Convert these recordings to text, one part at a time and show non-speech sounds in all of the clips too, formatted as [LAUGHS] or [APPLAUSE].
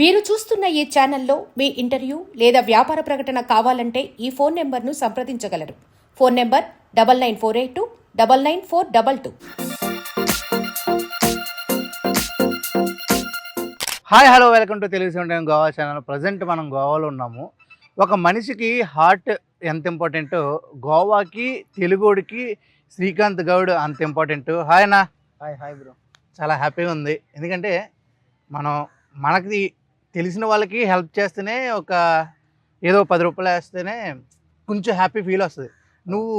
మీరు చూస్తున్న ఈ ఛానల్లో మీ ఇంటర్వ్యూ లేదా వ్యాపార ప్రకటన కావాలంటే ఈ ఫోన్ నెంబర్ను సంప్రదించగలరు. Phone number double nine four eight two double nine four double two. Hi hello welcome to Telugu seventeen Goa channel present మనం గోవాలో ఉన్నాము. ఒక మనిషికి హార్ట్ ఎంత ఇంపార్టెంటో గోవాకి తెలుగుడికి శ్రీకాంత్ గౌడ్ అంత ఇంపార్టెంట్ హాయ్ అన్న. హాయ్ హాయ్ బ్రో చాలా హ్యాపీగా ఉంది. ఎందుకంటే మనం మనకి తెలిసిన వాళ్ళకి హెల్ప్ చేస్తేనే ఒక ఏదో పది రూపాయలు వేస్తేనే కొంచెం హ్యాపీ ఫీల్ వస్తుంది. నువ్వు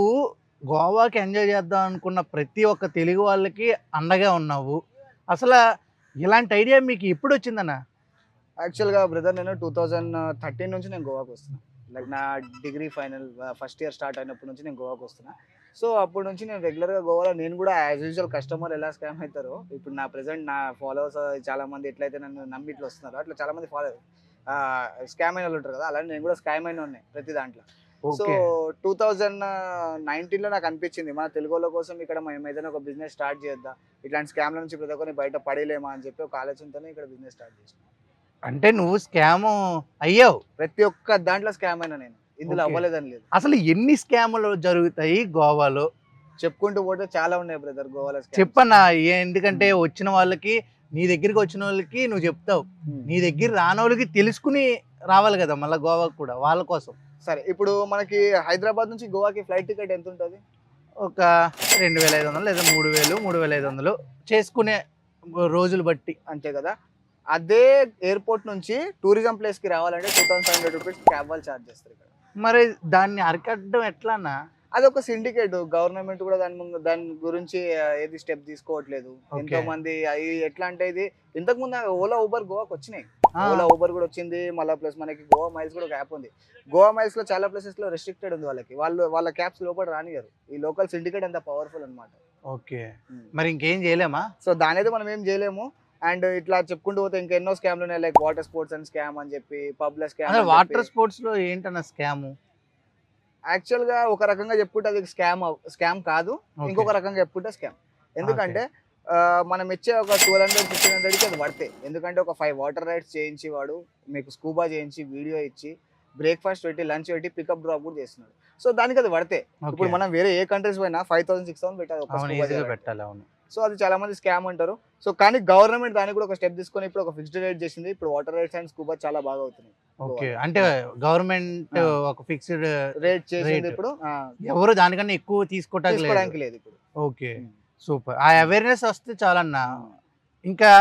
గోవాకి ఎంజాయ్ చేద్దాం అనుకున్న ప్రతి ఒక్క తెలుగు వాళ్ళకి అండగా ఉన్నావు. అసలు ఇలాంటి ఐడియా మీకు ఎప్పుడు వచ్చిందన్న? యాక్చువల్గా బ్రదర్ నేను టూ థౌజండ్ థర్టీన్ నుంచి నేను గోవాకి వస్తున్నాను లైక్ నా degree final first year start అయినప్పటి నుంచి నేను గోవాకి వస్తున్నా. సో అప్పటి నుంచి నేను రెగ్యులర్గా గోవాలో నేను కూడా యాజ్ యూజువల్ కస్టమర్ ఎలా స్కామ్ అవుతారో ఇప్పుడు నా ప్రెసెంట్ నా ఫాలోవర్స్ చాలా మంది ఎట్లయితే నన్ను నమ్మి ఇట్లా వస్తున్నారో అట్లా చాలా మంది ఫాలో స్కామ్ అయిన వాళ్ళు ఉంటారు కదా అలానే నేను కూడా స్కామ్ అయిన ఉన్నాయి ప్రతి దాంట్లో. సో టూ థౌజండ్ నైన్టీన్లో నాకు అనిపించింది మన తెలుగు వాళ్ళ కోసం ఇక్కడ మనం ఏదైనా ఒక బిజినెస్ స్టార్ట్ చేద్దాం ఇట్లాంటి స్కామ్ల నుంచి ప్రతి ఒక్కరిని బయట పడేలేమా అని చెప్పి ఒక ఆలోచనతోనే ఇక్కడ బిజినెస్ స్టార్ట్ చేసిన. అంటే నువ్వు స్కామ్ అయ్యావు. ప్రతి ఒక్క దాంట్లో స్కామ్ అయినా నేను. ఇందులో. అవ్వలేదని లేదు. అసలు ఎన్ని స్కాములు జరుగుతాయి గోవాలో? చెప్పుకుంటూ పోతే చాలా ఉన్నాయి బ్రదర్ గోవాలో. చెప్పన్నా ఎందుకంటే వచ్చిన వాళ్ళకి నీ దగ్గరికి వచ్చిన వాళ్ళకి నువ్వు చెప్తావు. నీ దగ్గర రాని వాళ్ళకి తెలుసుకుని రావాలి కదా మళ్ళీ గోవాకి కూడా వాళ్ళ కోసం. సరే ఇప్పుడు మనకి హైదరాబాద్ నుంచి గోవాకి ఫ్లైట్ టికెట్ ఎంత ఉంటుంది? ఒక రెండు వేల ఐదు వందలు లేదా మూడు వేలు మూడు వేల ఐదు వందలు చేసుకునే రోజులు బట్టి. అంతే కదా? అదే ఎయిర్పోర్ట్ నుంచి టూరిజం ప్లేస్కి రావాలంటే two thousand five hundred rupees cab వాళ్ళు చార్జ్ చేస్తారు ఇక్కడ. మరి దాన్ని అరికట్టడం ఎట్లా అన్న అది ఒక సిండికేట్ గవర్నమెంట్ కూడా దాని ముందు దాని గురించి ఏది స్టెప్ తీసుకోవట్లేదు. ఎంతో మంది అవి ఎట్లా అంటే ఇది ఇంతకు ముందు ఓలా ఊబర్ గోవాకి వచ్చినాయి. ఓలా ఊబర్ కూడా వచ్చింది మళ్ళీ ప్లస్ మనకి గోవా మైల్స్ కూడా ఒక యాప్ ఉంది. గోవా మైల్స్లో చాలా ప్లేసెస్లో రెస్ట్రిక్టెడ్ ఉంది వాళ్ళకి. వాళ్ళు వాళ్ళ క్యాప్స్ లోపల రానియరు ఈ లోకల్ సిండికేట్ అంత పవర్ఫుల్ అనమాట ఓకే. మరి ఇంకేం చేయలేమా? సో దాని అయితే మనం ఏం చేయలేము. అండ్ ఇట్లా చెప్పుకుంటూ పోతే ఇంకా ఎన్నో స్కామ్లు ఉన్నాయి. Like water sports and scam అని చెప్పి పబ్ల స్కామ్ వాటర్ స్పోర్ట్స్లో ఏంటన్న స్కామ్ యాక్చువల్గా ఒక రకంగా చెప్పుకుంటే అది స్కామ్ స్కామ్ కాదు. ఇంకొక రకంగా చెప్పుకుంటే స్కామ్ ఎందుకంటే మనం ఇచ్చే ఒక టూ హండ్రెడ్ ఫిఫ్టీన్ హండ్రెడ్కి అది పడతాయి ఎందుకంటే ఒక ఫైవ్ వాటర్ రైడ్స్ చేయించి వాడు మీకు స్కూబా చేయించి వీడియో ఇచ్చి బ్రేక్ఫాస్ట్ పెట్టి లంచ్ పెట్టి పికప్ డ్రాప్ కూడా చేస్తున్నాడు. సో దానికి అది పడతాయి ఇప్పుడు మనం వేరే ఏ కంట్రీస్ పోయినా ఫైవ్ థౌసండ్ సిక్స్ థౌసండ్ పెట్టాలి. సో అది చాలా మంది స్కామ్ అంటారు. సో కానీ గవర్నమెంట్ దానికి కూడా ఒక స్టెప్ తీసుకొని ఇప్పుడు ఒక ఫిక్స్డ్ రేట్ చేసింది. ఇప్పుడు వాటర్ రైడ్స్ అండ్ స్కూబా చాలా బాగా అవుతున్నాయి. ఓకే. అంటే గవర్నమెంట్. ఒక ఫిక్స్డ్ రేట్ చేసింది. ఇప్పుడు ఎవరు దానికన్నా ఎక్కువ తీసుకోవడానికి లేదు ఇప్పుడు. ఓకే. సూపర్. ఆ అవేర్నెస్ వస్తే చాలన్నా. ఇంకా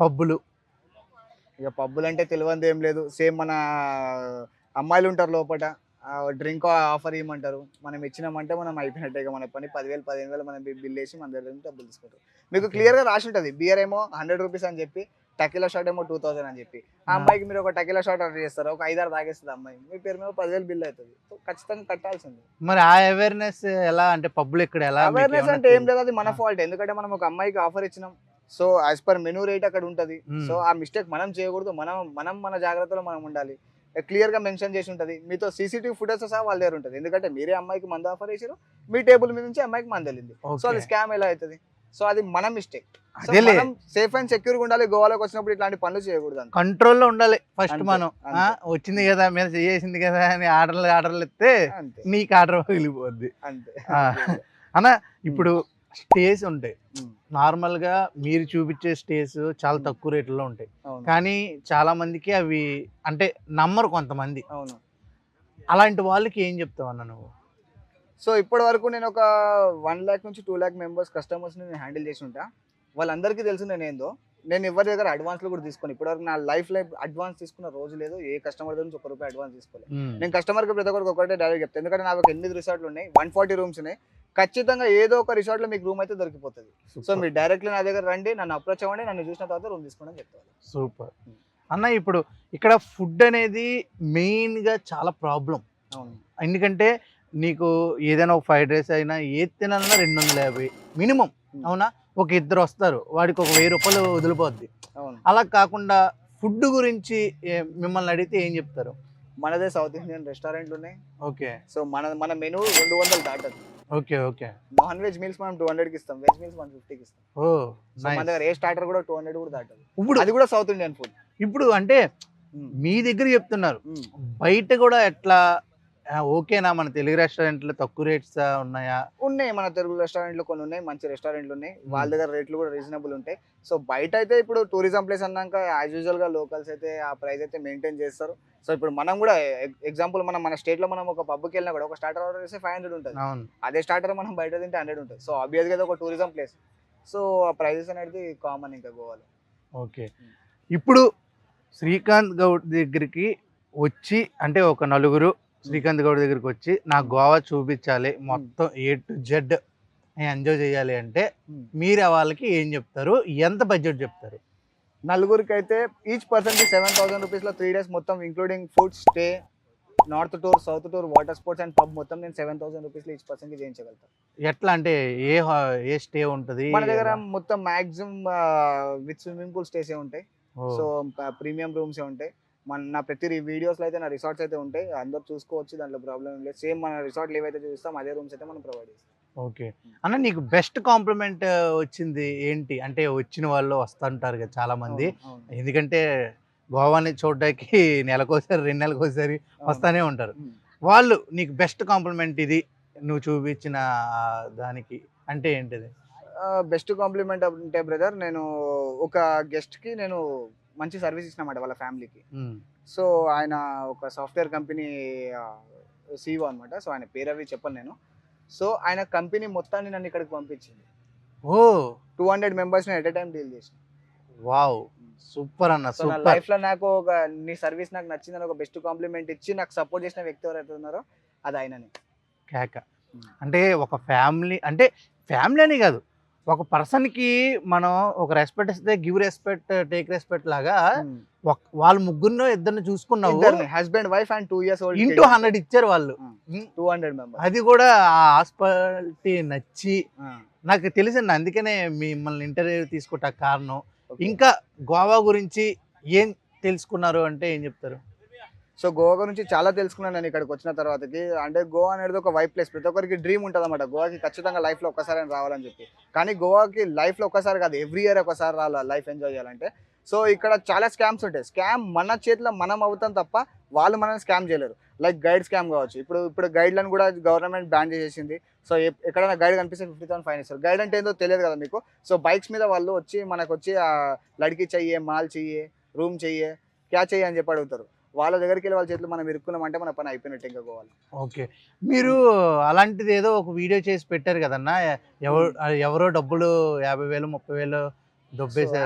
పబ్బులు. ఇక పబ్బులు అంటే తెలియంది ఏం లేదు. సేమ్ మన అమ్మాయిలు ఉంటారు లోపల డ్రింక్ ఆఫర్ ఇవ్వమంటారు మనం ఇచ్చినామంటే మనం అయిపోయినట్టే మన పని. పదివేలు పదిహేను వేలు మనం బిల్ వేసి మన దగ్గర నుంచి డబ్బులు తీసుకుంటారు. మీకు Okay. క్లియర్గా రాసి ఉంటుంది. బియర్ ఏమో హండ్రెడ్ రూపీస్ అని చెప్పి టకిలా షాట్ ఏమో టూ థౌసండ్ అని చెప్పి. ఆ. అమ్మాయికి మీరు ఒక టకిలా షాట్ ఆర్డర్ చేస్తారు. ఒక ఐదారు తాగేస్తుంది అమ్మాయి. మీ పేరు మీద పదివేలు బిల్ అవుతుంది. సో ఖచ్చితంగా కట్టాల్సింది. మరి ఆ అవేర్నెస్ ఎలా అంటే పబ్బులు ఇక్కడ ఎలా అవేర్నెస్ అంటే ఏం? లేదు. అది మన. ఫాల్ట్. ఎందుకంటే మనం ఒక అమ్మాయికి ఆఫర్ ఇచ్చినాం. So as per menu rate అక్కడ ఉంటది. సో ఆ మిస్టేక్ మనం చేయకూడదు. మనం మనం మన జాగ్రత్తలో మనం ఉండాలి. క్లియర్గా మెన్షన్ చేసి ఉంటది. మీతో సీసీటీవీ ఫుటేజ్ సహా వాళ్ళ దగ్గర ఉంటుంది. ఎందుకంటే మీరే అమ్మాయికి మందు ఆఫర్ చేసారు మీ టేబుల్ మీద నుంచి అమ్మాయికి మంది వెళ్ళింది. సో అది. స్కామ్ ఎలా అవుతుంది? సో అది మన మిస్టేక్ సేఫ్ అండ్ సెక్యూర్గా ఉండాలి. గోవాలోకి వచ్చినప్పుడు ఇట్లాంటి పనులు చేయకూడదు. కంట్రోల్లో ఉండాలి. ఫస్ట్ మనం. వచ్చింది కదా మీద చేసింది కదా అని ఆర్డర్లు ఆర్డర్లు ఇస్తే నీకు ఆర్డర్ వెళ్ళిపోద్ది అంతే. అన్న ఇప్పుడు స్టేస్ ఉంటాయి. మ్మ్. నార్మల్గా మీరు చూపించే స్టేస్ చాలా. తక్కువ రేట్లలో ఉంటాయి. కానీ చాలా మందికి అవి అంటే నమ్మరు కొంతమంది. అవును. అలాంటి వాళ్ళకి ఏం చెప్తావు అన్న నువ్వు? సో ఇప్పటి వరకు నేను ఒక వన్ ల్యాక్ నుంచి టూ ల్యాక్ మెంబర్స్ కస్టమర్స్ నేను హ్యాండిల్ చేసి ఉంటా. వాళ్ళందరికీ తెలుసు నేను ఏందో నేను ఎవరి దగ్గర అడ్వాన్స్లు కూడా తీసుకొని. ఇప్పటివరకు నా లైఫ్ లైఫ్ అడ్వాన్స్ తీసుకున్న రోజు లేదు. ఏ కస్టమర్ దగ్గర నుంచి ఒక రూపాయి అడ్వాన్స్ తీసుకోలేదు. నేను కస్టమర్కి ప్రతి ఒక్కరికి ఒకటే డైరెక్ట్ చెప్తాను ఎందుకంటే నాకు ఎనిమిది రిసార్ట్లు ఉన్నాయి. వన్ ఫార్టీ రూమ్స్ ఉన్నాయి. ఖచ్చితంగా ఏదో ఒక రిసార్ట్లో మీకు రూమ్ అయితే దొరికిపోతుంది. సో. మీరు డైరెక్ట్లీ నా దగ్గర రండి నన్ను అప్రోచ్ అవ్వండి నన్ను చూసిన తర్వాత రూమ్ తీసుకోండి చెప్తాను సూపర్. అన్న ఇప్పుడు ఇక్కడ ఫుడ్ అనేది మెయిన్గా చాలా ప్రాబ్లం అవును. ఎందుకంటే నీకు ఏదైనా ఒక ఫ్రైడ్ రైస్ అయినా ఏది తినాలన్నా రెండు వందల యాభై మినిమం. అవునా? ఒక ఇద్దరు వస్తారు వాడికి ఒక వెయ్యి రూపాయలు వదిలిపోద్ది. అవును. అలా కాకుండా ఫుడ్ గురించి మిమ్మల్ని అడిగితే ఏం చెప్తారు? మనదే సౌత్ ఇండియన్ రెస్టారెంట్లు ఉన్నాయి. ఓకే. సో మన మన మెనూ రెండు వందలు దాటదు. Okay okay. Non veg meals మనం టూ హండ్రెడ్కి ఇస్తాం వెజ్ మీల్స్ వన్ ఫిఫ్టీకి ఇస్తాం. ఓ మన. దగ్గర ఏ స్టార్టర్ కూడా టూ హండ్రెడ్ కూడా దాటదు. ఇప్పుడు అది కూడా సౌత్ ఇండియన్ ఫుడ్ ఇప్పుడు అంటే మీ దగ్గర చెప్తున్నారు. బయట కూడా ఎట్లా ఓకేనా మన తెలుగు రెస్టారెంట్లు తక్కువ రేట్స్ ఉన్నాయా? ఉన్నాయి. మన తెలుగు రెస్టారెంట్లు కొన్ని ఉన్నాయి మంచి రెస్టారెంట్లు ఉన్నాయి. వాళ్ళ దగ్గర రేట్లు కూడా రీజనబుల్ ఉంటాయి. సో బయట అయితే ఇప్పుడు టూరిజం ప్లేస్ అన్నాక యాజ్ యూజువల్గా లోకల్స్ అయితే ఆ ప్రైస్ అయితే మెయింటైన్ చేస్తారు. సో ఇప్పుడు మనం కూడా ఎగ్జాంపుల్ మనం మన స్టేట్లో మనం ఒక పబ్కి వెళ్ళినా కూడా ఒక స్టార్టర్ ఆర్డర్ చేస్తే ఫైవ్ హండ్రెడ్ ఉంటుంది. అదే స్టార్టర్ మనం బయట తింటే హండ్రెడ్ ఉంటుంది. సో ఆబ్వియస్గా ఇది ఒక టూరిజం ప్లేస్ సో ఆ ప్రైజెస్ అనేది కామన్ ఇంకా గోవాలో. ఓకే. ఇప్పుడు శ్రీకాంత్ గౌడ్ దగ్గరికి వచ్చి అంటే ఒక నలుగురు శ్రీకాంత్ గౌడ్ దగ్గరికి వచ్చి నాకు గోవా చూపించాలి. మొత్తం ఏ టు జెడ్ ఎంజాయ్ చేయాలి అంటే మీరు వాళ్ళకి ఏం చెప్తారు? ఎంత బడ్జెట్ చెప్తారు? నలుగురికి అయితే ఈచ్ పర్సన్కి సెవెన్ థౌసండ్ రూపీస్లో త్రీ డేస్ మొత్తం including food stay north tour south tour water sports and pub మొత్తం నేను సెవెన్ థౌసండ్ రూపీస్లో ఈచ్ పర్సన్కి చేయించగలుగుతాను ఎట్లా అంటే ఏ ఏ స్టే ఉంటుంది? మన దగ్గర మొత్తం maximum with swimming pool stays ఉంటాయి. సో ప్రీమియం రూమ్స్ ఉంటాయి. మన నా ప్రతి వీడియోస్లో అయితే నా రిసార్ట్స్ అయితే ఉంటాయి. అందరూ చూసుకోవచ్చు దాంట్లో ప్రాబ్లం ఏం లేదు. సేమ్ మన రిసార్ట్లు ఏవైతే చూస్తాం అదే రూమ్స్ అయితే మనం ప్రొవైడ్ చేస్తాం. ఓకే. అన్న నీకు బెస్ట్ కాంప్లిమెంట్ వచ్చింది ఏంటి? అంటే వచ్చిన వాళ్ళు వస్తుంటారు కదా చాలా మంది అవును, అవును. ఎందుకంటే గోవాని చూడడానికి [LAUGHS] నెలకోసారి రెండు నెలకోసారి వస్తానే ఉంటారు. వాళ్ళు నీకు బెస్ట్ కాంప్లిమెంట్ ఇది నువ్వు చూపించిన దానికి అంటే ఏంటిది? బెస్ట్ కాంప్లిమెంట్ అంటే బ్రదర్ నేను ఒక గెస్ట్కి నేను మంచి సర్వీస్ ఇచ్చినమాట వాళ్ళ ఫ్యామిలీకి. సో ఆయన ఒక సాఫ్ట్వేర్ కంపెనీ సీఓ అన్నమాట. సో ఆయన పేరు అవి చెప్పను నేను. సో ఆయన కంపెనీ మొత్తాన్ని నన్ను ఇక్కడికి పంపించింది. ఓ! Two hundred members at a time deal చేసిన. వావ్! సూపర్ అన్న సో నా సూపర్. లైఫ్లో నాకు ఒక నీ సర్వీస్ నాకు నచ్చిందని ఒక బెస్ట్ కాంప్లిమెంట్ ఇచ్చి నాకు సపోర్ట్ చేసిన వ్యక్తి ఎవరైతే ఉన్నారో అది ఆయననే. కేక. అంటే ఒక ఫ్యామిలీ అంటే ఫ్యామిలీ అని కాదు. ఒక person కి మనం ఒక రెస్పెక్ట్ ఇస్తే గివ్ రెస్పెక్ట్ టేక్ రెస్పెక్ట్ లాగా వాళ్ళ ముగ్గురులో ఇద్దరిని చూసుకున్నావు husband wife and two years old into hundred ఇచ్చారు వాళ్ళు. టూ హండ్రెడ్ మెంబర్స్ అది కూడా ఆ హాస్పిటాలిటీ నచ్చి నాకు తెలిసింది. అందుకనే మిమ్మల్ని ఇంటర్వ్యూ తీసుకుంటా కారణం. ఇంకా గోవా గురించి ఏం తెలుసుకున్నారు అంటే ఏం చెప్తారు? సో గోవా నుంచి చాలా తెలుసుకున్నాను నేను ఇక్కడికి వచ్చిన తర్వాతకి. అంటే గోవా అనేది ఒక వైఫ్ ప్లేస్. ప్రతి ఒక్కరికి డ్రీమ్ ఉంటుంది అనమాట గోవాకి ఖచ్చితంగా లైఫ్లో ఒక్కసారి రావాలని చెప్పి. కానీ గోవాకి లైఫ్లో ఒక్కసారి కాదు ఎవ్రీ ఇయర్ ఒకసారి రావాలి లైఫ్ ఎంజాయ్ చేయాలంటే. సో ఇక్కడ చాలా స్కామ్స్ ఉంటాయి. స్కామ్ మన చేతిలో మనం అవుతాం తప్ప వాళ్ళు మనల్ని స్కామ్ చేయలేరు. లైక్ గైడ్ స్కామ్ కావచ్చు. ఇప్పుడు ఇప్పుడు గైడ్లను కూడా గవర్నమెంట్ బ్యాన్ చేసేసింది. సో ఎక్కడైనా గైడ్ కనిపిస్తే ఫిఫ్టీ థౌసండ్ ఫైన్ ఇస్తారు. గైడ్ అంటే ఏందో తెలియదు కదా మీకు? సో బైక్స్ మీద వాళ్ళు వచ్చి మనకు వచ్చి లడికి చెయ్యే మాల్ చెయ్యే రూమ్ చెయ్యే క్యా చెయ్యి అని చెప్పి అడుగుతారు. వాళ్ళ దగ్గరికి వెళ్ళి వాళ్ళ చేతిలో మనం ఇరుక్కున్నామంటే మన పని అయిపోయినట్టు ఇంకా గోవాలి. ఓకే. మీరు అలాంటిది ఏదో ఒక వీడియో చేసి పెట్టారు కదన్నా? ఎవరు ఎవరో డబ్బులు యాభై వేలు ముప్పై వేలు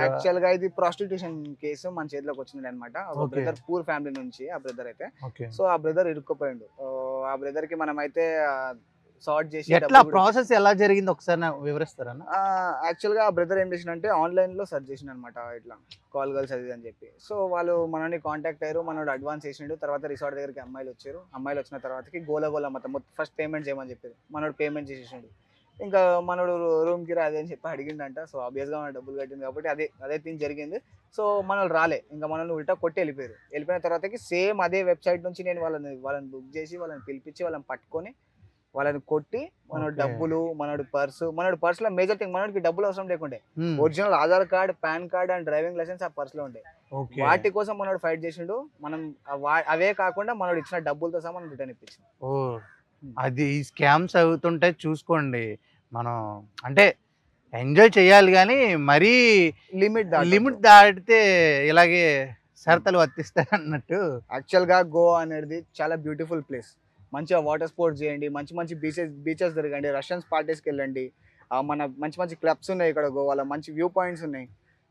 యాక్చువల్గా ఇది ప్రాస్టిట్యూషన్ కేసు మన చేతిలోకి వచ్చింది అనమాట. బ్రదర్ పూర్ ఫ్యామిలీ నుంచి ఆ బ్రదర్ అయితే. సో ఆ బ్రదర్ ఇరుక్కుపోయిండు. ఆ, ఆ బ్రదర్కి మనం అయితే సార్ట్ చేసి ఎట్లా? ప్రాసెస్ ఎలా జరిగింది? ఒకసారి నాకు వివరిస్తారన్నా? ఆ, యాక్చువల్గా ఆ బ్రదర్ ఏం చేసిండంటే ఆన్లైన్లో సెర్చ్ చేసిన అనమాట ఇట్లా కాల్ గర్ల్స్ అది అని చెప్పి. సో వాళ్ళు మనని కాంటాక్ట్ అయ్యారు మనోడు అడ్వాన్స్ చేసిండు తర్వాత రిసార్ట్ దగ్గరికి అమ్మాయిలు వచ్చారు. అమ్మాయిలు వచ్చిన తర్వాతకి గోల గోల మొత్తం ఫస్ట్ పేమెంట్ చేయమని చెప్పారు. మనోడు పేమెంట్ చేసేసిండు. ఇంకా మనోడు రూమ్కి రాదే అని చెప్పి అడిగిండంట. సో ఆబ్వియస్గా మన డబ్బులు కట్టింది కాబట్టి అదే అదే థింగ్ జరిగింది. సో మనల్ని రాలే. ఇంకా మనల్ని ఉల్టా కొట్టి వెళ్ళిపోయారు. వెళ్ళిపోయిన తర్వాతకి సేమ్ అదే వెబ్సైట్ నుంచి నేను వాళ్ళని వాళ్ళని బుక్ చేసి వాళ్ళని పిలిపించి వాళ్ళని పట్టుకొని వాళ్ళని కొట్టి మనోడు Okay. డబ్బులు మనోడు పర్సు మనోడు పర్స్లో మేజర్ థింగ్ మనోడికి డబ్బులు అవసరం లేకుండే. Original Aadhaar card PAN card and driving licence ఆ పర్స్లో ఉండే. ఓకే. వాటి కోసం మనోడు ఫైట్ చేసిండు. మనం అవే కాకుండా మనోడు ఇచ్చిన డబ్బులతో సహా మనం రిటర్న్ ఇప్పించింది ఓ అది ఈ స్కామ్స్ అవుతుంటే చూసుకోండి. మనం అంటే ఎంజాయ్ చేయాలి కానీ మరీ లిమిట్ లిమిట్ దాటితే ఇలాగే షరతులు వర్తిస్తాయి అన్నట్టు యాక్చువల్గా గోవా అనేది చాలా బ్యూటిఫుల్ ప్లేస్ మంచిగా వాటర్ స్పోర్ట్స్ చేయండి మంచి మంచి బీచెస్ బీచెస్ తిరగండి రష్యన్స్ పార్టీస్కి వెళ్ళండి. మన మంచి మంచి క్లబ్స్ ఉన్నాయి ఇక్కడ గోవాలో మంచి వ్యూ పాయింట్స్ ఉన్నాయి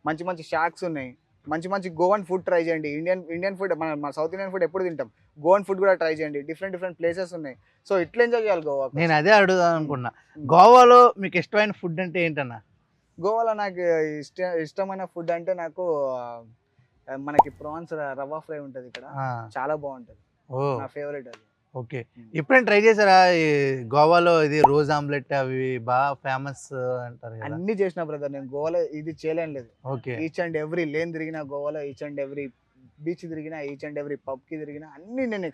మంచి మంచి షాక్స్ ఉన్నాయి మంచి మంచి గోవన్ ఫుడ్ ట్రై చేయండి. ఇండియన్ ఇండియన్ ఫుడ్ మన మన సౌత్ ఇండియన్ ఫుడ్ ఎప్పుడు తింటాం గోవన్ ఫుడ్ కూడా ట్రై చేయండి. డిఫరెంట్ డిఫరెంట్ ప్లేసెస్ ఉన్నాయి. సో ఇట్లా ఎంజాయ్ చేయాలి గోవా నేను అదే అడుగుదాం అనుకున్నా. గోవాలో మీకు ఇష్టమైన ఫుడ్ అంటే ఏంటన్నా? గోవాలో నాకు ఇష్ట ఇష్టమైన ఫుడ్ అంటే నాకు మనకి ప్రాన్స్ రవ్వ ఫ్రై ఉంటుంది ఇక్కడ. చాలా బాగుంటుంది. నా ఫేవరెట్ అది. ఓకే. ఎప్పుడైనా ట్రై చేశారా? ఈ గోవాలో ఇది రోజ్ ఆమ్లెట్ అవి బాగా ఫేమస్ అంటారు అన్ని చేసిన బ్రదర్ నేను గోవాలో ఇది చేయలేం లేదు. Okay. Each and every lane తిరిగిన గోవాలో ఈచ్ అండ్ ఎవ్రీ బీచ్ తిరిగిన ఈచ్ అండ్ ఎవ్రీ పబ్కి తిరిగిన అన్ని నేను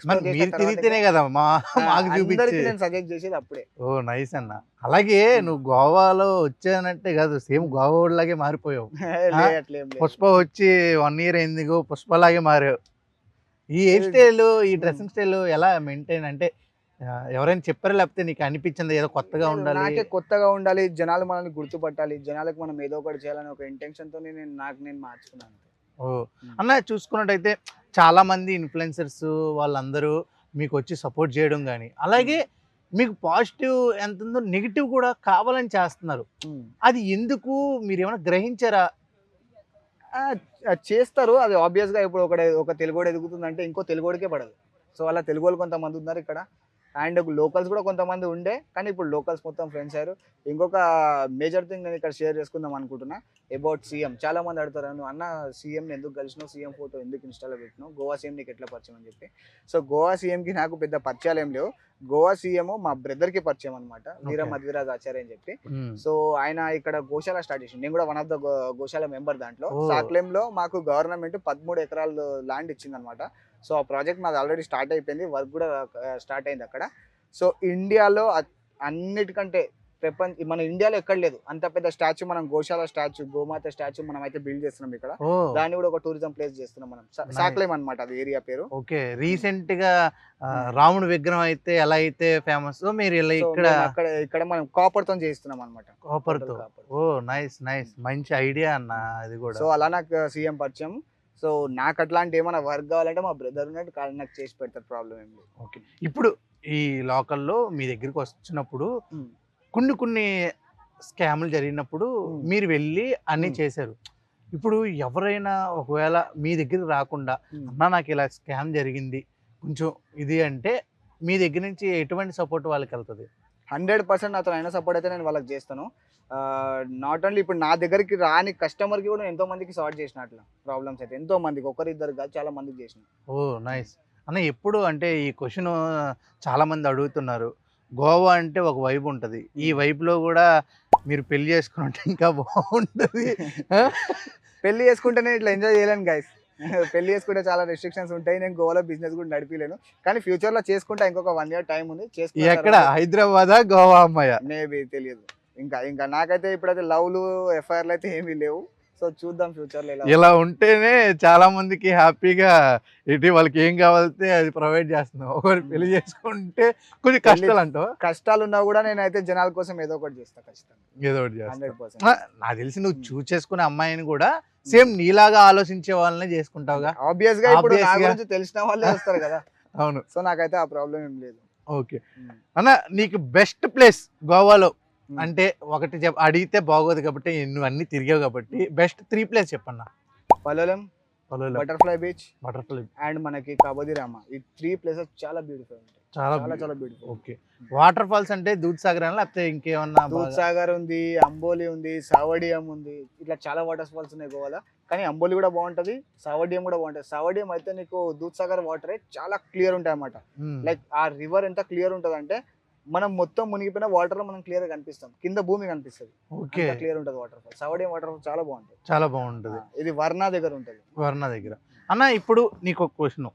తిరిగితేనే కదా మా మాకు చూపించి నేను సజెస్ట్ చేసేది అప్పుడే. ఓ నైస్ అన్న. అలాగే నువ్వు గోవాలో వచ్చానంటే కాదు సేమ్ గోవా లాగే మారిపోయావు. [LAUGHS] పుష్ప వచ్చి వన్ ఇయర్ అయింది పుష్పలాగే మారావు. ఈ హెయిర్ స్టైల్ ఈ డ్రెస్సింగ్ స్టైల్ ఎలా మెయింటైన్ అంటే ఎవరైనా చెప్పారా లేకపోతే నీకు అనిపించింది ఏదో కొత్తగా ఉండాలి? నాకే కొత్తగా ఉండాలి జనాలు మనల్ని గుర్తుపట్టాలి జనాలకు మనం ఏదో ఒకటి చేయాలని ఒక ఇంటెన్షన్తో నేను నాకు నేను మార్చుకున్నాను. ఓ అన్న చూసుకున్నట్టయితే చాలా మంది ఇన్ఫ్లుయెన్సర్స్ వాళ్ళందరూ మీకు వచ్చి సపోర్ట్ చేయడం కానీ అలాగే మీకు పాజిటివ్ ఎంత ఉందో నెగిటివ్ కూడా కావాలని చేస్తున్నారు. అది ఎందుకు? మీరు ఏమైనా గ్రహించారా? చేస్తారు. అది ఆబ్వియస్గా ఇప్పుడు ఒక ఒక తెలుగుడు ఎదుగుతుందంటే ఇంకో తెలుగుడికే పడదు. సో అలా తెలుగు వాళ్ళు కొంతమంది ఉన్నారు ఇక్కడ. అండ్ లోకల్స్ కూడా కొంతమంది ఉండే కానీ ఇప్పుడు లోకల్స్ మొత్తం ఫ్రెండ్స్ అయ్యారు. ఇంకొక మేజర్ థింగ్ నేను ఇక్కడ షేర్ చేసుకుందాం అనుకుంటున్నా అబౌట్ సీఎం చాలా మంది అడుగుతారు నువ్వు అన్న సీఎం ఎందుకు కలిసినావు? సీఎం ఫోటో ఎందుకు ఇన్స్టాలో పెట్టినావు? గోవా సీఎం నీకు ఎట్లా పరిచయం? అని చెప్పి. సో గోవా సీఎం కి నాకు పెద్ద పరిచయాలు ఏం లేవు. గోవా సీఎం మా బ్రదర్కి పరిచయం అనమాట వీర. మధ్వరాజ్ ఆచార్య అని చెప్పి. సో ఆయన ఇక్కడ గోశాల స్టార్ట్ చేసింది నేను కూడా one of the goshala member దాంట్లో. Oh. సాక్లెమ్లో మాకు గవర్నమెంట్ పదమూడు ఎకరాలు ల్యాండ్ ఇచ్చింది అనమాట సో ఆ ప్రాజెక్ట్ మాది ఆల్రెడీ స్టార్ట్ అయిపోయింది వర్క్ కూడా స్టార్ట్ అయింది అక్కడ. సో ఇండియాలో అన్నిటికంటే ప్రపంచ మన ఇండియాలో ఎక్కడ లేదు. అంత పెద్ద స్టాచ్యూ మనం గోశాల స్టాచ్యూ గోమాత స్టాచ్యూ మనం అయితే బిల్డ్ చేస్తున్నాం ఇక్కడ. దాన్ని కూడా ఒక టూరిజం ప్లేస్ చేస్తున్నాం మనం. సాక్లేమ్ అనమాట అది ఏరియా పేరు. ఓకే. రీసెంట్గా ఆ, రాముడి విగ్రహం అయితే ఎలా అయితే ఫేమస్ మీరు ఇలా ఇక్కడ అక్కడ ఇక్కడ మనం కాపర్తో చేస్తున్నాం అనమాట కాపర్. తో ఓ నైస్ నైస్ మంచి ఐడియా అన్న అది కూడా. సో అలా నాకు సీఎం పరిచయం. సో నాకు అట్లాంటి ఏమైనా వర్క్ కావాలంటే మా బ్రదర్ ఉన్నట్టు కాదు నాకు చేసి పెడతారు ప్రాబ్లం ఏం లేదు ఓకే ఇప్పుడు ఈ లోకల్లో మీ దగ్గరికి వచ్చినప్పుడు. కొన్ని కొన్ని స్కామ్లు జరిగినప్పుడు. మీరు వెళ్ళి అన్ని. చేశారు ఇప్పుడు ఎవరైనా ఒకవేళ మీ దగ్గరికి రాకుండా అన్నా నాకు ఇలా స్కామ్ జరిగింది కొంచెం ఇది అంటే మీ దగ్గర నుంచి ఎటువంటి సపోర్ట్ వాళ్ళకి వెళ్తుంది హండ్రెడ్ పర్సెంట్ నాతో అయినా సపోర్ట్ అయితే నేను వాళ్ళకి చేస్తాను. నాట్ ఓన్లీ ఇప్పుడు నా దగ్గరికి రాని కస్టమర్కి కూడా ఎంతో మందికి సార్ట్ చేసిన అట్లా ప్రాబ్లమ్స్ అయితే. ఎంతో మందికి ఒకరు ఇద్దరు కాదు చాలా మందికి చేసిన. ఓ నైస్ అన్న ఎప్పుడు అంటే ఈ క్వశ్చన్ చాలా మంది అడుగుతున్నారు. గోవా అంటే ఒక వైబ్ ఉంటుంది. ఈ వైబ్లో కూడా మీరు పెళ్ళి చేసుకుని ఉంటే ఇంకా బాగుంటుంది. [LAUGHS] పెళ్ళి చేసుకుంటే నేను ఇట్లా ఎంజాయ్ చేయలేను గైస్ [LAUGHS] పెళ్ళి చేసుకుంటే చాలా రెస్ట్రిక్షన్స్ ఉంటాయి. నేను గోవాలో బిజినెస్ కూడా నడిపిలేను. కానీ ఫ్యూచర్లో చేసుకుంటా. ఇంకొక వన్ ఇయర్ టైం ఉంది. ఎక్కడ? హైదరాబాదా? గోవా అమ్మాయ? మేబీ తెలియదు. ఇంకా ఇంకా నాకైతే ఇప్పుడైతే లవ్లు ఎఫ్ఐఆర్లు అయితే ఏమీ లేవు. సో చూద్దాం ఫ్యూచర్లో ఎలా ఇలా ఉంటేనే చాలా మందికి హ్యాపీగా ఏంటి వాళ్ళకి ఏం కావాలితే అది ప్రొవైడ్ చేస్తున్నాం ఒకరు పెళ్ళి చేసుకుంటే కొంచెం కష్టాలు అంటావు? కష్టాలు ఉన్నా కూడా నేనైతే జనాల కోసం ఏదో ఒకటి చేస్తా ఖచ్చితంగా. ఏదో ఒకటి ఆ, నాకు తెలిసి నువ్వు చూస్ చేసుకునే అమ్మాయిని కూడా సేమ్ నీలాగా ఆలోచించే వాళ్ళనే చేసుకుంటావుగా? ఆబ్వియస్గా ఇప్పుడు నా. గురించి తెలిసిన వాళ్ళే వస్తారు కదా. అవును. సో నాకైతే ఆ ప్రాబ్లం ఏం లేదు. ఓకే. అన్న నీకు బెస్ట్ ప్లేస్ గోవాలో. అంటే ఒకటి చెప్ అడిగితే బాగోదు కాబట్టి నువ్వు అన్ని తిరిగావు కాబట్టి best three place చెప్పన్న. Palolem butterfly beach butterfly and మనకి కబోది రామ. ఈ త్రీ ప్లేసెస్ చాలా బ్యూటిఫుల్ ఉంటాయి. చాలా చాలా చాలా బ్యూటిఫుల్. ఓకే. వాటర్ ఫాల్స్ అంటే దూద్ సాగర్ అని లేకపోతే ఇంకేమన్నా దూద్ బాగా- సాగర్ ఉంది అంబోలి ఉంది సావడియం ఉంది. ఇట్లా చాలా వాటర్ ఫాల్స్ ఉన్నాయి గోవాలో. కానీ అంబోలి కూడా బాగుంటది సావడియం కూడా బాగుంటది. సావడియం అయితే నీకు దూద్ సాగర్ వాటర్ చాలా క్లియర్ ఉంటాయి అన్నమాట. లైక్ ఆ రివర్ ఎంత క్లియర్ ఉంటది అంటే మనం మొత్తం మునిగిపోయిన వాటర్లో మనం క్లియర్గా కనిపిస్తాం. కింద భూమి కనిపిస్తుంది. ఓకే. క్లియర్ ఉంటది వాటర్ ఫాల్ సావడియం వాటర్ ఫాల్ చాలా బాగుంటది. చాలా బాగుంటది. ఇది వర్ణ దగ్గర ఉంటది. వర్ణ దగ్గర. అన్న ఇప్పుడు నీకు ఒక క్వశ్చన్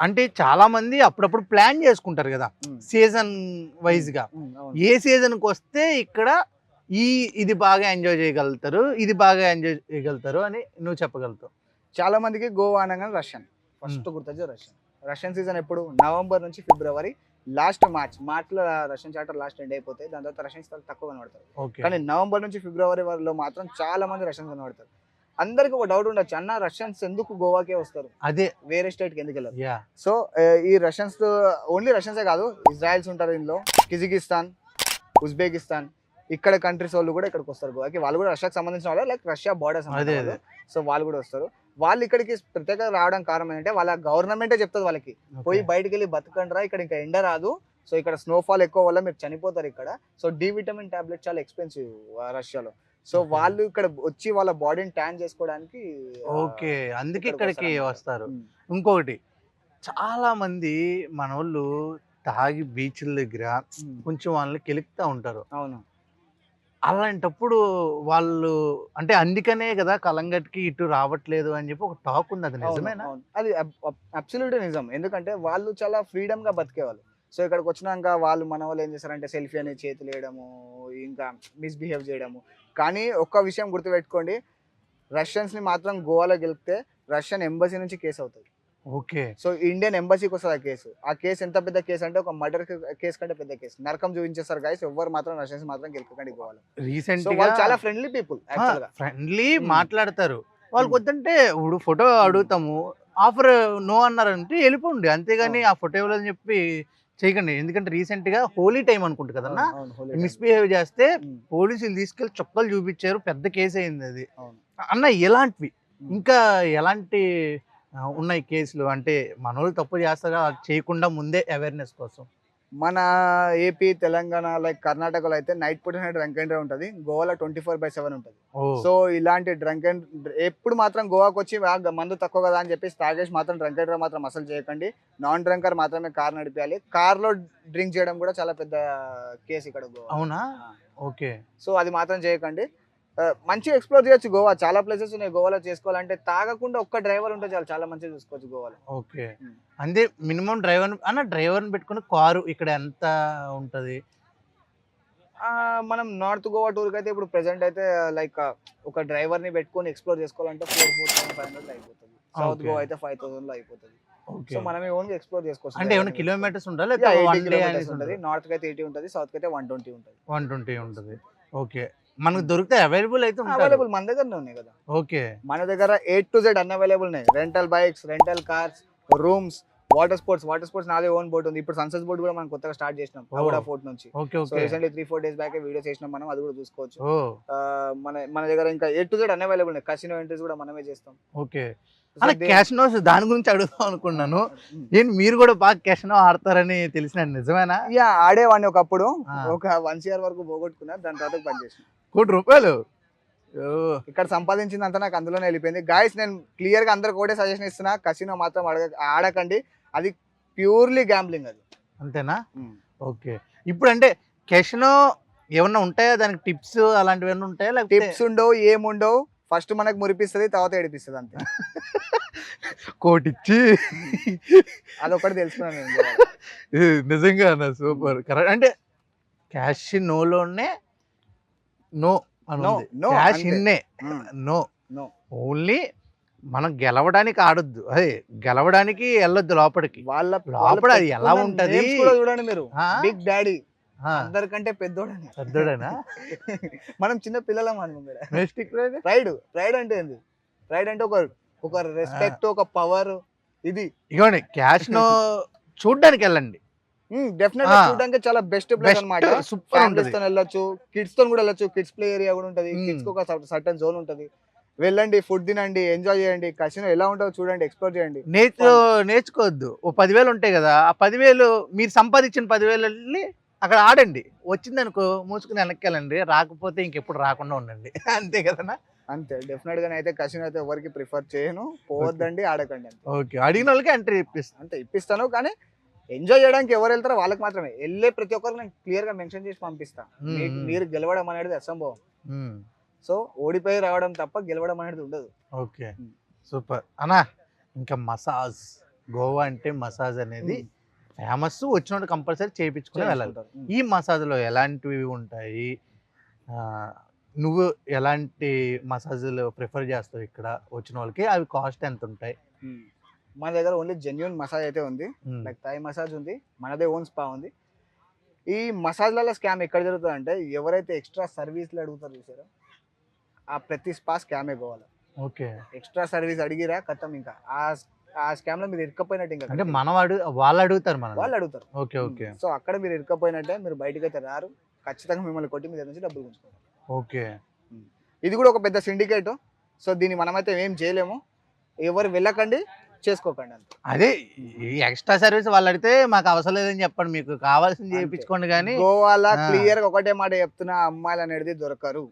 అంటే చాలా మంది అప్పుడప్పుడు ప్లాన్ చేసుకుంటారు కదా. సీజన్ వైజ్గా. ఏ సీజన్కి వస్తే ఇక్కడ ఈ ఇది బాగా ఎంజాయ్ చేయగలుగుతారు ఇది బాగా ఎంజాయ్ చేయగలుగుతారు అని నువ్వు చెప్పగలుగుతావు. చాలా మందికి గోవా అనగానే రష్యన్. ఫస్ట్ గుర్తొచ్చే రష్యన్. రష్యన్ సీజన్ ఎప్పుడు? నవంబర్ నుంచి ఫిబ్రవరి. లాస్ట్ మార్చ్ మార్చ్లో రష్యన్ చార్టర్ లాస్ట్ ఎండ్ అయిపోతాయి దాని తర్వాత రష్యన్స్ తక్కువ కనబడతారు. ఓకే. కానీ నవంబర్ నుంచి ఫిబ్రవరి వరలో మాత్రం చాలా మంది రష్యన్స్ కనబడతారు. అందరికి ఒక డౌట్ ఉండొచ్చు. అన్న రష్యన్స్ ఎందుకు గోవాకే వస్తారు? అదే. వేరే స్టేట్కి ఎందుకు వెళ్ళరు? సో ఈ రష్యన్స్ ఓన్లీ రష్యన్సే కాదు. ఇజ్రాయెల్స్ ఉంటారు ఇందులో. Kyrgyzstan Uzbekistan. ఇక్కడ కంట్రీస్ వాళ్ళు కూడా ఇక్కడికి వస్తారు. గోవాకి వాళ్ళు కూడా రష్యాకి సంబంధించిన వాళ్ళు లైక్ రష్యా బార్డర్స్ సో వాళ్ళు. కూడా వస్తారు. వాళ్ళు ఇక్కడికి ప్రత్యేకంగా రావడం కారణం ఏంటంటే వాళ్ళ గవర్నమెంటే చెప్తుంది వాళ్ళకి. పోయి బయటికి వెళ్ళి బతకండి రా ఇక్కడ ఇంకా ఎండ రాదు. సో ఇక్కడ స్నోఫాల్ ఎక్కువ వల్ల మీరు చనిపోతారు ఇక్కడ. సో డి విటమిన్ టాబ్లెట్ చాలా ఎక్స్పెన్సివ్ రష్యాలో సో. వాళ్ళు ఇక్కడ వచ్చి వాళ్ళ బాడీని ట్యాన్ చేసుకోవడానికి ఓకే అందుకే ఇక్కడికి. వస్తారు. ఉమ్. ఇంకొకటి చాలా మంది మనోళ్ళు తాగి బీచ్ల దగ్గర ఉమ్. కొంచెం వాళ్ళని కెలుకుతా ఉంటారు. అవును. అలాంటప్పుడు వాళ్ళు అంటే అందుకనే కదా కలంగట్కి ఇటు రావట్లేదు అని చెప్పి ఒక టాక్ ఉంది. అది నిజమేనా. అది అబ్సల్యూట్ నిజం. ఎందుకంటే వాళ్ళు చాలా ఫ్రీడమ్గా బతికేవాళ్ళు. సో ఇక్కడికి వచ్చినాక వాళ్ళు మన వాళ్ళు ఏం చేస్తారంటే సెల్ఫీ అనే చేతులు వేయడము ఇంకా మిస్బిహేవ్ చేయడము. కానీ ఒక్క విషయం గుర్తుపెట్టుకోండి. రష్యన్స్ని మాత్రం గోవాలో గెలిపితే రష్యన్ ఎంబసీ నుంచి కేసు అవుతుంది. ఓకే. సో ఇండియన్ ఎంబసీకి వస్తుంది ఆ కేసు. ఆ కేసు ఎంత పెద్ద కేసు అంటే ఒక మర్డర్ కేసు కంటే పెద్ద కేసు. నరకం చూపించేస్తారు గాయస్ ఎవ్వరు మాత్రం రష్యన్స్ మాత్రం గెలుపకండి గోవాలో రీసెంట్ వాళ్ళు చాలా ఫ్రెండ్లీ పీపుల్ ఫ్రెండ్లీ Hmm. మాట్లాడతారు. వాళ్ళకి Hmm. వద్దంటే ఇప్పుడు ఫోటో అడుగుతాము. ఆఫర్ నో అన్నారంటే వెళ్ళిపోండి. అంతేగాని ఆ ఫోటో ఇవ్వాలని చెప్పి చేయకండి. ఎందుకంటే రీసెంట్గా హోలీ టైం అనుకుంటా కదన్నా. మిస్బిహేవ్ చేస్తే పోలీసులు తీసుకెళ్ళి చొక్కలు చూపించారు. పెద్ద కేసు అయింది అది. అన్న ఎలాంటివి. ఇంకా ఎలాంటి ఉన్నాయి కేసులు. అంటే మనోళ్ళు తప్పు చేస్తారా? చేయకుండా ముందే అవేర్నెస్ కోసం. మన ఏపీ తెలంగాణ లైక్ కర్ణాటకలో అయితే నైట్ పూట డ్రంక్ అండ్ డ్రైవ్ ఉంటుంది. గోవాలో ట్వంటీ ఫోర్ బై సెవెన్ ఉంటుంది సో ఇలాంటి డ్రంక్ అండ్ ఎప్పుడు మాత్రం గోవాకి వచ్చి "ఆ, గ- మందు తక్కువ కదా అని చెప్పి తాగేసి మాత్రం డ్రంక్ అండ్ డ్రైవ్ మాత్రం అసలు చేయకండి. నాన్ డ్రంకర్ మాత్రమే కార్ నడిపించాలి కార్లో డ్రింక్ చేయడం కూడా చాలా పెద్ద కేసు ఇక్కడ గోవా అవునా? ఓకే. సో అది మాత్రం చేయకండి. మంచిగా ఎక్స్ప్లోర్ చేయొచ్చు గోవా. చాలా ప్లేసెస్ ఉన్నాయి గోవాలో చేసుకోవాలంటే. తాగకుండా ఒక్క డ్రైవర్ ఉంటే చాలు. చాలా మంచిగా చూసుకోవచ్చు గోవాలో. ఓకే. అంతే మినిమం డ్రైవర్ అన్న డ్రైవర్ని పెట్టుకుని కారు ఇక్కడ ఎంత ఉంటది? మనం నార్త్ గోవా టూర్కి అయితే ఇప్పుడు ప్రెసెంట్ అయితే లైక్ ఒక డ్రైవర్ని పెట్టుకొని ఎక్స్ప్లోర్ చేసుకోవాలంటే four four thousand five hundred అయిపోతుంది. సౌత్. గోవా అయితే ఫైవ్ థౌసండ్లో అయిపోతుంది. సో ఓన్గా ఎక్స్ప్లోర్ చేసుకోవచ్చు. అంటే ఏమైనా కిలోమీటర్స్ ఉండాలి ఉంటుంది. నార్త్కి అయితే ఎయిటీ ఉంటుంది సౌత్ అయితే వన్ ట్వంటీ ఉంటుంది. వన్ ట్వంటీ ఉంటుంది. ఓకే. మనకు దొరికితే అవైలబుల్ అయితే అవైలబుల్ మన దగ్గరనే ఉన్నాయి కదా. ఓకే. మన దగ్గర ఏ టు జెడ్ అన్ని అవైలబుల్ ఉన్నాయి. Rental bikes rental cars rooms water sports water sports నాదే ఓన్ బోట్ ఉంది. ఇప్పుడు సన్సెట్ బోట్ కూడా మనం కొత్తగా స్టార్ట్ చేసినాం పగోడా ఫోర్ట్ నుంచి. Recently three four days back video చేసినాం మనం అది కూడా చూసుకోవచ్చు. మన మన దగ్గర ఇంకా ఏ టు జెడ్ అన్ని అవైలబుల్ ఉన్నాయి. కసినో ఎంట్రీస్ కూడా మనమే చేస్తాం. ఓకే. అలా దాని గురించి అడుగుదాం అనుకున్నాను. ఏంటి మీరు కూడా బాగా క్యాష్ నో ఆడతారని తెలిసిన నిజమేనా? యా ఆడేవాడిని ఒకప్పుడు. ఒక వన్ ఇయర్ వరకు పోగొట్టుకున్నా దాని తర్వాత పని చేసిన కోటి రూపాయలు. ఇక్కడ సంపాదించింది అంతా నాకు అందులోనే వెళ్ళిపోయింది. గాయస్ నేను క్లియర్గా అందరికి ఒకటే సజెషన్ ఇస్తున్నా. కసినో మాత్రం అడగ ఆడకండి. అది ప్యూర్లీ గ్యాంబ్లింగ్ అది. అంతేనా? ఓకే. ఇప్పుడు అంటే క్యాష్నో ఏమన్నా ఉంటాయా? దానికి టిప్స్ అలాంటివి ఏమన్నా ఉంటాయా? లేకపోతే టిప్స్ ఉండవు ఏముండవు ఫస్ట్ మనకు మురిపిస్తుంది తర్వాత ఏడిపిస్తుంది అంతే. [LAUGHS] కోటి ఇచ్చి అదొకటి తెలుసుకున్నాను [LAUGHS] నిజంగా సూపర్. కరెక్ట్ అంటే క్యాష్ నో no, క్యాష్. ఇన్నే. నో. No. ఓన్లీ మనం గెలవడానికి ఆడొద్దు. అదే గెలవడానికి వెళ్ళొద్దు లోపలికి. వాళ్ళ లోపల అది ఎలా ఉంటది? చూడండి మీరు? Big daddy. అందరికంటే పెద్దోడని. పెద్దోడేనా? [LAUGHS] మనం చిన్న పిల్లలం ప్రైడ్ ప్రైడ్ అంటే ఏంది? ప్రైడ్ అంటే ఒక ఒక రెస్పెక్ట్ ఒక పవర్ ఇది. ఇగోండి క్యాష్ నో [LAUGHS] చూడ్డానికి వెళ్ళండి. డెఫినెట్. చూడడానికి చాలా బెస్ట్ ప్లేస్ బెస్ట్ అన్నమాట. సూపర్ ఫ్యామిలీస్తో వెళ్ళొచ్చు కిడ్స్తో కూడా వెళ్ళొచ్చు కిడ్స్ ప్లే ఏరియా కూడా ఉంటది. కిడ్స్కి ఒక సర్టన్ జోన్ ఉంటది. వెళ్ళండి ఫుడ్ తినండి ఎంజాయ్ చేయండి. కసినో ఎలా ఉంటుందో చూడండి ఎక్స్ప్లోర్ చేయండి. నేర్చు నేర్చుకోవద్దు. ఓ పదివేలు ఉంటాయి కదా ఆ పదివేలు మీరు సంపాదించిన పదివేలు వెళ్ళి అక్కడ ఆడండి. వచ్చింది అనుకో మూసుకుని వెనక్కెళ్ళండి రాకపోతే ఇంకెప్పుడు రాకుండా ఉండండి. [LAUGHS] అంతే కదనా? అంతే డెఫినెట్గా అయితే కసినో అయితే ఎవరికి ప్రిఫర్ చేయను. పోవద్దండి ఆడకండి ఓకే అడిగిన వాళ్ళకి ఎంట్రీ ఇప్పిస్తాను అంతే ఇప్పిస్తాను కానీ ఎంజాయ్ చేయడానికి ఎవరు వెళ్తారో వాళ్ళకి మాత్రమే. వెళ్ళే ప్రతి ఒక్కరు నేను క్లియర్గా మెన్షన్ చేసి పంపిస్తా. మీకు hmm. మీరు గెలవడం అనేది అసంభవం. సో ఓడిపోయి రావడం తప్ప గెలవడం అనేది ఉండదు. ఓకే. సూపర్. అన్నా ఇంకా మసాజ్. గోవా అంటే మసాజ్ అనేది ఫేమస్. వచ్చినప్పుడు కంపల్సరీ చేయించుకుని వెళ్ళాలి. ఈ మసాజ్లో ఎలాంటివి ఉంటాయి? నువ్వు ఎలాంటి మసాజులు ప్రిఫర్ చేస్తావు ఇక్కడ? వచ్చిన వాళ్ళకి అవి కాస్ట్ ఎంత ఉంటాయి. మన దగ్గర ఓన్లీ జెన్యున్ మసాజ్ అయితే ఉంది. లైక్ థాయ్ మసాజ్ ఉంది మనదే ఓన్ స్పా ఉంది. ఈ మసాజ్లలో స్కామ్ ఎక్కడ జరుగుతుంది అంటే ఎవరైతే ఎక్స్ట్రా సర్వీస్లు అడుగుతారు చూసారో ఆ ప్రతి స్పా స్కామే పోవాలి. ఓకే. ఎక్స్ట్రా సర్వీస్ అడిగిరా కథం ఇంకా. ఆ ఆ స్కామ్లో మీరు ఇరుక్కపోయినట్టు ఇంకా అంటే మనం అడుగు వాళ్ళు అడుగుతారు మనం వాళ్ళు అడుగుతారు. Okay okay. సో అక్కడ మీరు ఇరుక్కపోయినట్టే మీరు బయటకు అయితే రారు. ఖచ్చితంగా మిమ్మల్ని కొట్టి మీ దగ్గర నుంచి డబ్బులు ఉంచుకుంటారు ఓకే. ఇది కూడా ఒక పెద్ద సిండికేట్ సో దీన్ని మనమైతే ఏం చేయలేము. ఎవరు వెళ్ళకండి చేసుకోకండి అంతే. అదే ఈ ఎక్స్ట్రా సర్వీస్ వాళ్ళు అడిగితే మాకు అవసరం లేదని చెప్పండి. మీకు కావాల్సింది. చేయించుకోండి కానీ గోవాలో. క్లియర్గా ఒకటే మాట చెప్తున్నా అమ్మాయిలు అనేది దొరకరు.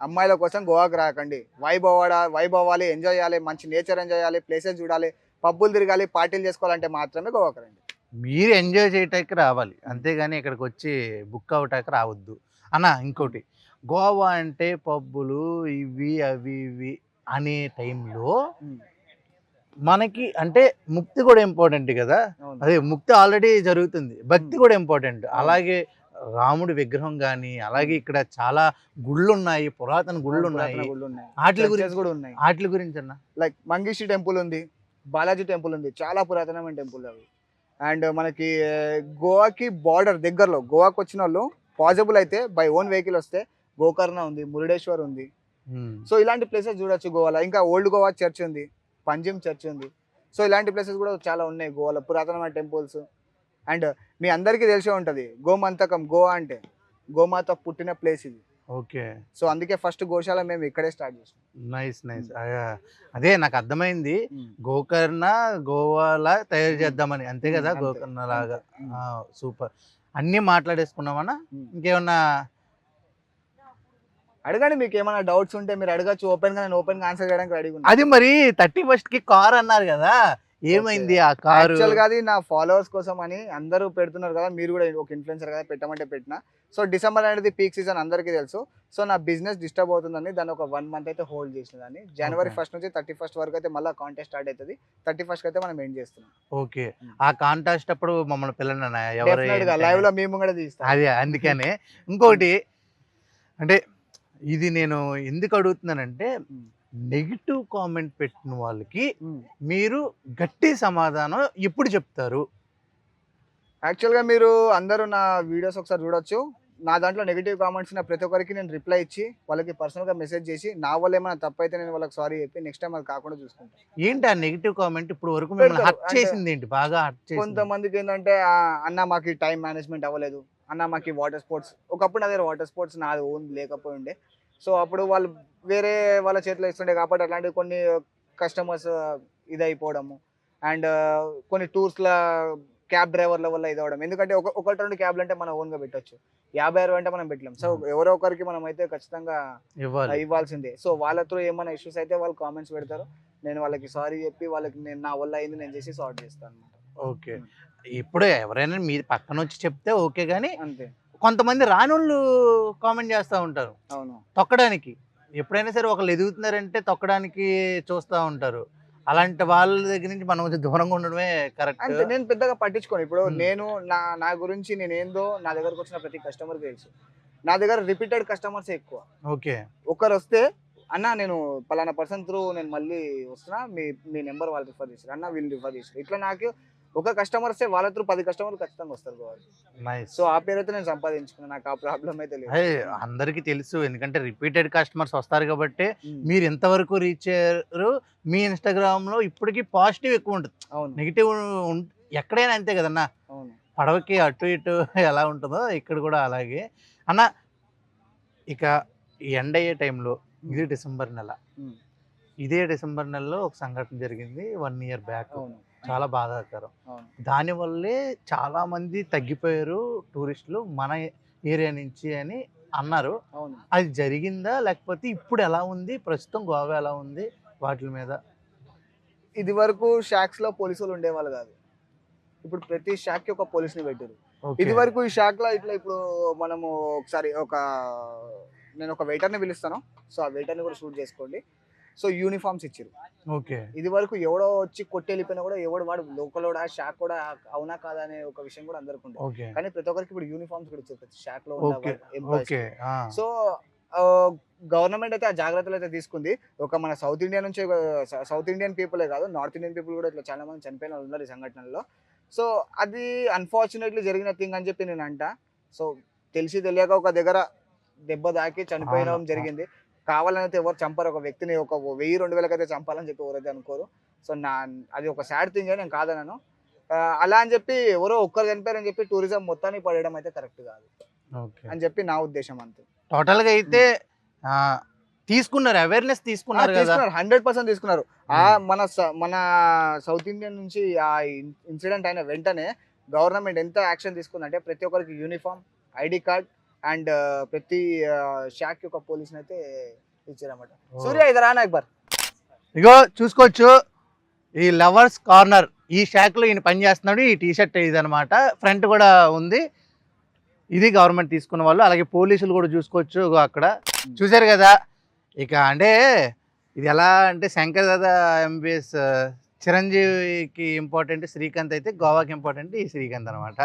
అమ్మాయిల కోసం గోవాకి రాకండి. వైబ్ అవ్వాలి ఎంజాయ్ చేయాలి మంచి నేచర్ ఎంజాయ్ చేయాలి ప్లేసెస్ చూడాలి పబ్బులు తిరగాలి పార్టీలు చేసుకోవాలంటే మాత్రమే గోవాకి రండి. మీరు ఎంజాయ్ చేయటానికి రావాలి. అంతేగాని ఇక్కడికి వచ్చి బుక్ అవటానికి రావద్దు. అన్న ఇంకోటి. గోవా అంటే పబ్బులు ఇవి అవి ఇవి అనే టైంలో మనకి అంటే ముక్తి కూడా ఇంపార్టెంట్ కదా. అదే ముక్తి ఆల్రెడీ జరుగుతుంది. భక్తి కూడా ఇంపార్టెంట్ అలాగే రాముడి విగ్రహం కానీ అలాగే ఇక్కడ చాలా గుళ్ళు ఉన్నాయి పురాతన గుళ్ళు ఉన్నాయి Churches గురించి కూడా ఉన్నాయి. వాటి గురించి అన్న? లైక్ మంగిషి టెంపుల్ ఉంది బాలాజీ టెంపుల్ ఉంది చాలా పురాతనమైన టెంపుల్ అవి. అండ్ మనకి గోవాకి బార్డర్ దగ్గరలో గోవాకి వచ్చిన వాళ్ళు పాసిబుల్ అయితే బై ఓన్ వెహికల్ వస్తే గోకర్ణ ఉంది మురుడేశ్వర్ ఉంది. సో ఇలాంటి ప్లేసెస్ చూడొచ్చు గోవాలో. ఇంకా ఓల్డ్ గోవా చర్చ్ ఉంది. పంజిమ్ చర్చ్ ఉంది. సో ఇలాంటి ప్లేసెస్ కూడా చాలా ఉన్నాయి. గోవాలో పురాతనమైన టెంపుల్స్ అండ్ మీ అందరికీ తెలిసే ఉంటుంది. గోమంతకం గోవా అంటే గోమాత పుట్టిన ప్లేస్ ఇది. ఓకే. సో అందుకే ఫస్ట్ గోశాల మేము ఇక్కడే స్టార్ట్ చేసాం నైస్ నైస్ అదే నాకు అర్థమైంది. గోకర్ణ గోవాలా తయారు చేద్దామని. అంతే ఉమ్, కదా గోకర్ణ లాగా. సూపర్. అన్నీ మాట్లాడేసుకున్నామన్నా. ఇంకేమన్నా అడగండి మీకు ఏమైనా డౌట్స్ ఉంటే మీరు అడగచ్చు. ఓపెన్గా నేను ఓపెన్గా ఆన్సర్ చేయడానికి రెడీగా అది మరి థర్టీ ఫస్ట్కి కార్ అన్నారు కదా. ఏమైంది ఆ కారు? యాక్చువల్గా అది నా ఫాలోవర్స్ కోసం అని అందరూ పెడుతున్నారు కదా. మీరు కూడా ఒక ఇన్ఫ్లుయెన్సర్ కదా పెట్టమంటే పెట్టిన. సో డిసెంబర్ అనేది పీక్ సీజన్ అందరికీ తెలుసు. సో నా బిజినెస్ డిస్టర్బ్ అవుతుందని దాన్ని ఒక వన్ మంత్ అయితే హోల్డ్ చేసిన దాన్ని. జనవరి. ఫస్ట్ నుంచి థర్టీ ఫస్ట్ వరకు అయితే మళ్ళీ కాంటెస్ట్ స్టార్ట్ అవుతుంది. థర్టీ ఫస్ట్ అయితే మనం ఏం చేస్తున్నాం? Okay um. ఆ కాంటాస్ట్ అప్పుడు మమ్మల్ని పిల్లలు లైవ్. లో మేము కూడా తీస్తాం. అదే అందుకనే. ఇంకొకటి అంటే ఇది నేను ఎందుకు అడుగుతున్నానంటే. నెగిటివ్ కామెంట్ పెట్టిన వాళ్ళకి. మీరు గట్టి సమాధానం ఎప్పుడు చెప్తారు? యాక్చువల్గా మీరు అందరూ నా వీడియోస్ ఒకసారి చూడొచ్చు. నా దాంట్లో నెగిటివ్ కామెంట్స్ నా ప్రతి ఒక్కరికి నేను రిప్లై ఇచ్చి వాళ్ళకి పర్సనల్గా మెసేజ్ చేసి నా వల్ల ఏమైనా తప్పు అయితే నేను వాళ్ళకి సారీ చెప్పి నెక్స్ట్ టైం అది కాకుండా చూసుకుంటాను ఏంటి ఆ నెగిటివ్ కామెంట్? ఇప్పుడు వరకు చేసింది ఏంటి? బాగా కొంతమందికి ఏంటంటే "ఆ, అన్న మాకు టైం మేనేజ్మెంట్ అవ్వలేదు. అన్న మాకు వాటర్ స్పోర్ట్స్ ఒకప్పుడు నా దగ్గర వాటర్ స్పోర్ట్స్ నాది ఓన్ లేకపోయి ఉండే సో అప్పుడు వాళ్ళు వేరే వాళ్ళ చేతిలో ఇస్తుండే కాబట్టి అట్లాంటి కొన్ని కస్టమర్స్ ఇదైపోవడము. అండ్ కొన్ని టూర్స్ల క్యాబ్ డ్రైవర్ల వల్ల ఇది అవ్వడం ఎందుకంటే ఒక ఒకటి రెండు క్యాబ్లు అంటే మనం ఓన్గా పెట్టొచ్చు. యాభై అరవై అంటే మనం పెట్టలేం. సో ఎవరో ఒకరికి మనం అయితే ఖచ్చితంగా ఇవ్వాలి. ఇవ్వాల్సిందే. సో వాళ్ళ త్రూ ఏమైనా ఇష్యూస్ అయితే వాళ్ళు కామెంట్స్ పెడతారు. నేను వాళ్ళకి సారీ చెప్పి వాళ్ళకి నేను నా వల్ల అయింది నేను చేసి సాల్వ్ చేస్తాను ఓకే. ఇప్పుడు ఎవరైనా మీ పక్కన వచ్చి చెప్తే ఓకే కానీ అంతే. కొంతమంది రానోళ్ళు కామెంట్ చేస్తూ ఉంటారు. అవును. తొక్కడానికి. ఎప్పుడైనా సరే ఒకళ్ళు ఎదుగుతున్నారంటే తొక్కడానికి చూస్తూ ఉంటారు. అలాంటి వాళ్ళ దగ్గర నుంచి మనం కొంచెం దూరంగా ఉండడమే కరెక్ట్. అంతే నేను పెద్దగా పట్టించుకోను. ఇప్పుడు. నేను నా నా గురించి నేను ఏందో నా దగ్గరకు వచ్చిన ప్రతి కస్టమర్ తెలుసు. నా దగ్గర రిపీటెడ్ కస్టమర్స్ ఎక్కువ. ఓకే. ఒకరు వస్తే అన్న నేను పలానా పర్సన్ త్రూ నేను మళ్ళీ వస్తున్నా మీ మీ నెంబర్ వాళ్ళు రిఫర్ చేశారు అన్న వీళ్ళు రిఫర్ చేశారు ఇట్లా నాకు ఒక కస్టమర్ వస్తే వాళ్ళ త్రూ పది కస్టమర్లు ఖచ్చితంగా వస్తారు సో ఆ పేరు అయితే నేను సంపాదించుకున్నాను నాకు ఆ ప్రాబ్లం అయితే లేదు అదే అందరికీ తెలుసు ఎందుకంటే రిపీటెడ్ కస్టమర్స్ వస్తారు కాబట్టి Hmm. మీరు ఎంతవరకు రీచ్ అయ్యారు? మీ ఇన్స్టాగ్రామ్లో ఇప్పటికీ పాజిటివ్ ఎక్కువ ఉంటుంది. అవును. నెగిటివ్ ఎక్కడైనా అంతే కదన్నా? అవును. పడవకి అటు ఇటు ఎలా ఉంటుందో ఇక్కడ కూడా అలాగే. అన్న ఇక ఎండ్ అయ్యే టైంలో ఇది డిసెంబర్ నెల. Hmm. ఇదే డిసెంబర్ నెలలో ఒక సంఘటన జరిగింది వన్ ఇయర్ బ్యాక్ అవును. చాలా బాధాకరం. దానివల్లే చాలా మంది తగ్గిపోయారు టూరిస్టులు మన ఏరియా నుంచి అని అన్నారు. అది జరిగిందా? లేకపోతే ఇప్పుడు ఎలా ఉంది? ప్రస్తుతం గోవా ఎలా ఉంది? వాటి మీద. ఇది వరకు షాక్స్లో పోలీసులు ఉండేవాళ్ళు కాదు. ఇప్పుడు ప్రతి షాక్కి ఒక పోలీస్ని పెట్టారు. ఇది వరకు ఈ షాక్లో ఇట్లా ఇప్పుడు మనము ఒకసారి ఒక నేను ఒక వెయిటర్ని పిలుస్తాను. సో ఆ వెయిటర్ని కూడా షూట్ చేసుకోండి. సో యూనిఫామ్స్ ఇచ్చారు ఓకే. ఇది వరకు ఎవడో వచ్చి కొట్టి వెళ్ళిపోయినా కూడా ఎవడు వాడు లోకల్ కూడా షాక్ కూడా అవునా కాదా అనే ఒక విషయం కూడా అందరికి ఉంటుంది కానీ ప్రతి ఒక్కరికి ఇప్పుడు యూనిఫామ్స్ కూడా ఇచ్చారు ప్రతి షాక్లో. సో గవర్నమెంట్ అయితే ఆ జాగ్రత్తలు అయితే తీసుకుంది. ఒక మన సౌత్ ఇండియా నుంచి సౌత్ ఇండియన్ పీపులే కాదు నార్త్ ఇండియన్ పీపుల్ కూడా ఇట్లా చాలా మంది చనిపోయిన వాళ్ళు ఉన్నారు ఈ సంఘటనలో సో అది అన్ఫార్చునేట్లీ జరిగిన థింగ్ అని చెప్పి నేను అంట. సో తెలిసి తెలియక ఒక దగ్గర దెబ్బ దాకి చనిపోయడం. జరిగింది. కావాలని అయితే ఎవరు చంపరు. ఒక వ్యక్తిని ఒక వెయ్యి రెండు వేలకైతే చంపాలని చెప్పి ఎవరైతే అనుకోరు. సో నా అది ఒక సాడ్ థింగ్ నేను కాదనను. ఆ, అలా అని చెప్పి ఎవరో ఒక్కరు చనిపోయారని చెప్పి టూరిజం మొత్తాన్ని పడేయడం అయితే కరెక్ట్ కాదు. అని చెప్పి నా ఉద్దేశం అంతే. టోటల్గా అయితే తీసుకున్నారు అవేర్నెస్ తీసుకున్నారు తీసుకున్నారు. హండ్రెడ్ పర్సెంట్ తీసుకున్నారు. ఆ. మన మన సౌత్ ఇండియన్ నుంచి ఆ ఇన్సిడెంట్ అయిన వెంటనే గవర్నమెంట్ ఎంత యాక్షన్ తీసుకుందంటే ప్రతి ఒక్కరికి యూనిఫామ్ ఐడి కార్డ్ అండ్ ప్రతి షాక్ ఒక పోలీస్ అయితే ఇచ్చారన్నమాట. సూర్య ఇది రానా అక్బర్? ఇగో చూసుకోవచ్చు. ఈ లవర్స్ కార్నర్ ఈ షాక్లో ఈయన పని చేస్తున్నాడు ఈ టీ షర్ట్ ఇది అనమాట ఫ్రంట్ కూడా ఉంది. ఇది గవర్నమెంట్ తీసుకున్న వాళ్ళు అలాగే పోలీసులు కూడా చూసుకోవచ్చు అక్కడ. చూశారు కదా? ఇక అంటే ఇది ఎలా అంటే శంకర్ దాదా ఎంబీఎస్ చిరంజీవికి ఇంపార్టెంట్ శ్రీకాంత్ అయితే గోవాకి ఇంపార్టెంట్ ఈ శ్రీకాంత్ అనమాట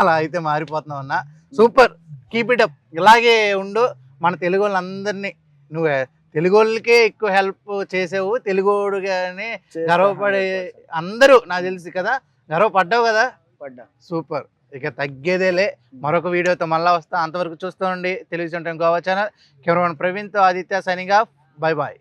అలా అయితే మారిపోతున్నాం అన్న. సూపర్. కీప్ ఇట్ అప్ ఇలాగే ఉండు. మన తెలుగు వాళ్ళందరినీ నువ్వు తెలుగు వాళ్ళకే ఎక్కువ హెల్ప్ చేసావు. తెలుగుడుగానే గర్వపడే అందరూ నాకు తెలిసి కదా. గర్వపడ్డావు కదా? పడ్డా. సూపర్. ఇక తగ్గేదేలే. మరొక వీడియోతో మళ్ళా వస్తా. అంతవరకు చూస్తూ ఉండి. Telugu Goa channel. Cameraman ప్రవీణ్తో Aditya signing off bye bye